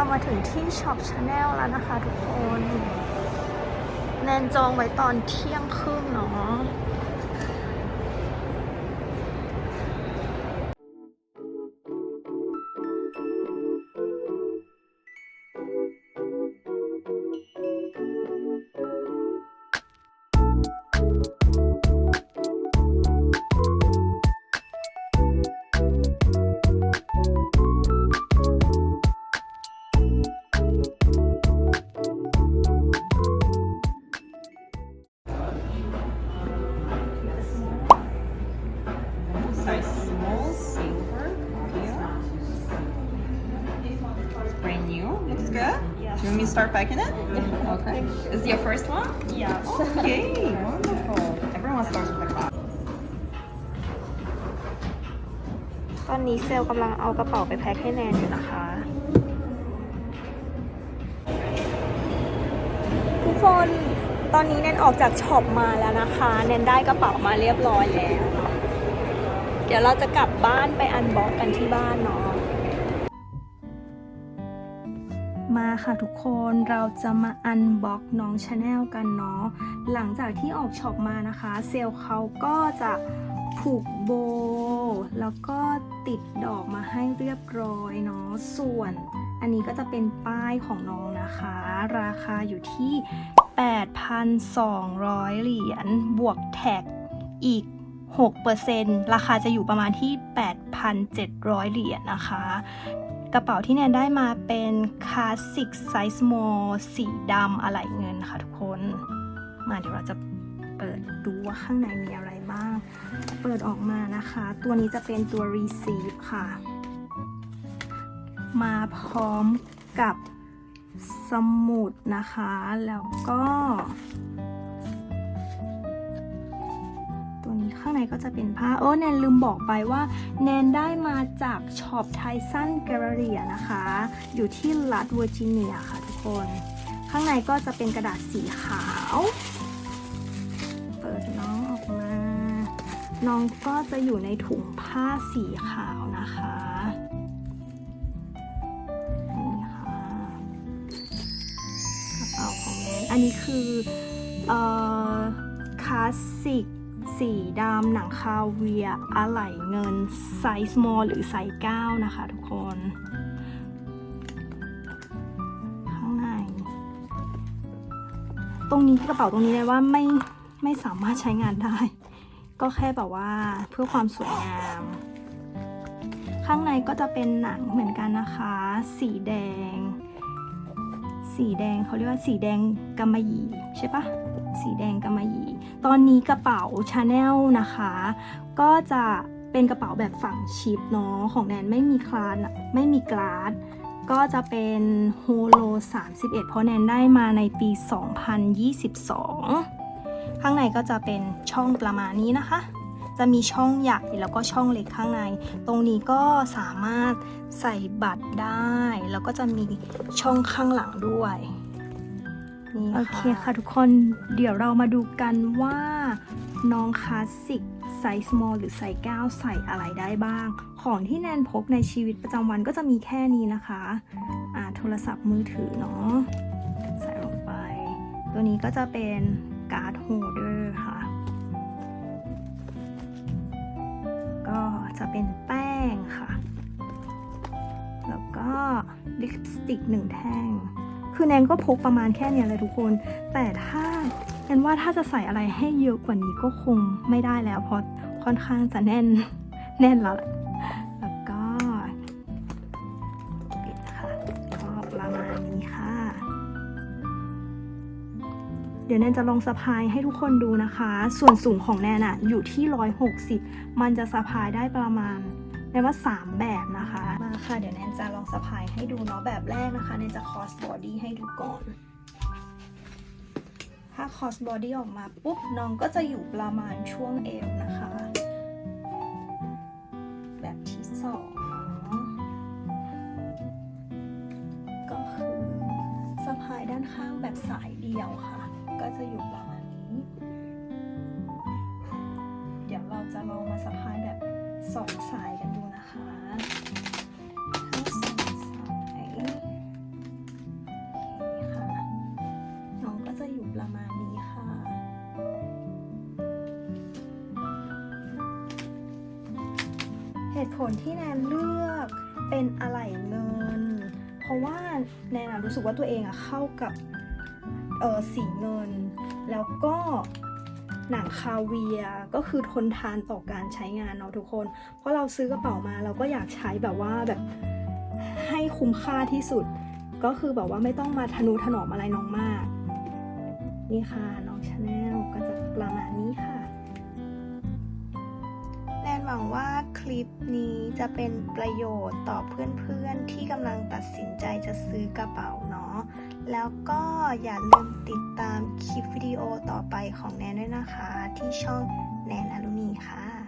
เรามาถึงที่ช็อปชาแนลแล้วนะคะทุกคน แนนจองไว้ตอนเที่ยงครึ่งเนาะ Do you want me to start packing it? Okay. Is it your first one? yes Okay, wonderful. Everyone starts with a clap. ตอนนี้เซลล์กำลังเอากระเป๋าไปแพ็คให้แนนอยู่นะคะ คน ตอนนี้แนนออกจากช็อปมาแล้วนะคะ แนนได้กระเป๋ามาเรียบร้อยแล้ว เดี๋ยวเราจะกลับบ้านไปอันบ็อกกันที่บ้านเนาะ มาค่ะทุกคนเราจะมาอันบ็อกน้องชาแนลกันเนาะ หลังจากที่ออกช็อปมานะคะ เซลล์เขาก็จะผูกโบ แล้วก็ติดดอกมาให้เรียบร้อยเนาะ ส่วน อันนี้ก็จะเป็นป้ายของน้องนะคะ ราคาอยู่ที่ 8,200 เหรียญบวกแท็กอีก 6%ราคาจะอยู่ประมาณที่ 8,700 เหรียญนะคะ กระเป๋าที่แนนได้มาเป็นคลาสสิกไซส์ small สีดำอะไหล่เงินค่ะทุกคน มาเดี๋ยวเราจะเปิดดูว่าข้างในมีอะไรบ้าง เปิดออกมานะคะ ตัวนี้จะเป็นตัว r e c e i v ค่ะ มาพร้อมกับสมุดนะคะ แล้วก็ ตัวนี้ข้างในก็จะเป็นผ้าเออแนนลืมบอกไปว่า แนนได้มาจากช็อปไทสันแกลเลอรี่นะคะ อยู่ที่รัฐเวอร์จิเนียค่ะทุกคน ข้างในก็จะเป็นกระดาษสีขาว เปิดน้องออกมา น้องก็จะอยู่ในถุงผ้าสีขาวนะคะ อันนี้คือเอ่อคลาสสิกสีดำหนังคาเวียอะไหล่เงินไซส์ small หรือไซส์9นะคะทุกคน ข้างใน ตรงนี้กระเป๋าตรงนี้เลยว่าไม่ไม่สามารถใช้งานได้ ก็แค่แบบว่าเพื่อความสวยงาม ข้างในก็จะเป็นหนังเหมือนกันนะคะ สีแดง สีแดงเขาเรียกว่าสีแดงกำมะหยี่ใช่ปะสีแดงกำมะหยี่ ตอนนี้กระเป๋าชาแนลนะคะ ก็จะเป็นกระเป๋าแบบฝั่งชิปเนาะของแนนไม่มีคลานไม่มีกลาสก็จะเป็นโฮโล 31 เพราะแนนได้มาในปี 2022 ข้างในก็จะเป็นช่องประมาณนี้นะคะ จะมีช่องใหญ่แล้วก็ช่องเล็กข้างใน ตรงนี้ก็สามารถใส่บัตรได้ แล้วก็จะมีช่องข้างหลังด้วยนี่โอเคค่ะทุกคนเดี๋ยวเรามาดูกันว่าน้องคลาสสิกไซส์ small หรือไซส์ 9 ใส่อะไรได้บ้าง ของที่แนนพกในชีวิตประจำวันก็จะมีแค่นี้นะคะอ่าโทรศัพท์มือถือเนาะใส่ลงไป ตัวนี้ก็จะเป็นการ์ดโฮเดอร์ค่ะ จะเป็นแป้งค่ะ แล้วก็ลิปสติกหนึ่งแท่ง คือแนนก็พกประมาณแค่เนี้ยเลยทุกคน แต่ถ้าแนนว่าถ้าจะใส่อะไรให้เยอะกว่านี้ก็คงไม่ได้แล้วเพราะค่อนข้างจะแน่นแน่นแล้ว ดี๋ยวแนนจะลองสะพายให้ทุกคนดูนะคะ ส่วนสูงของแนนอะอยู่ที่ 160 มันจะสะพายได้ประมาณแนนว่า 3 แบบนะคะ มาค่ะ เดี๋ยวแนนจะลองสะพายให้ดูเนาะแบบแรกนะคะแนนจะ cross body ให้ดูก่อน ถ้า cross body ออกมาปุ๊บน้องก็จะอยู่ประมาณช่วงเอวนะคะ แบบที่สองก็คือสะพายด้านข้างแบบสายเดียวค่ะ ก็จะอยู่ประมาณนี้ เดี๋ยวเราจะลองมาสะพายแบบสองสายกันดูนะคะสองสายค่ะน้องก็จะอยู่ประมาณนี้ค่ะ เหตุผลที่แนนเลือกเป็นอะไหล่เงิน เพราะว่าแนนรู้สึกว่าตัวเองอะเข้ากับ เออสีเงิน แล้วก็หนังคาเวียก็คือทนทานต่อการใช้งานเนาะทุกคน เพราะเราซื้อกระเป๋ามาเราก็อยากใช้แบบว่าแบบให้คุ้มค่าที่สุด ก็คือแบบว่าไม่ต้องมาทนุถนอมอะไรน้องมาก นี่ค่ะน้องชาแนลก็จะประมาณนี้ค่ะแนนหวังว่าคลิปนี้จะเป็นประโยชน์ต่อเพื่อนๆที่กำลังตัดสินใจจะซื้อกระเป๋าเนาะ แล้วก็อย่าลืมติดตามคลิปวิดีโอต่อไปของแนนด้วยนะคะ ที่ช่องแนนอลุนีค่ะ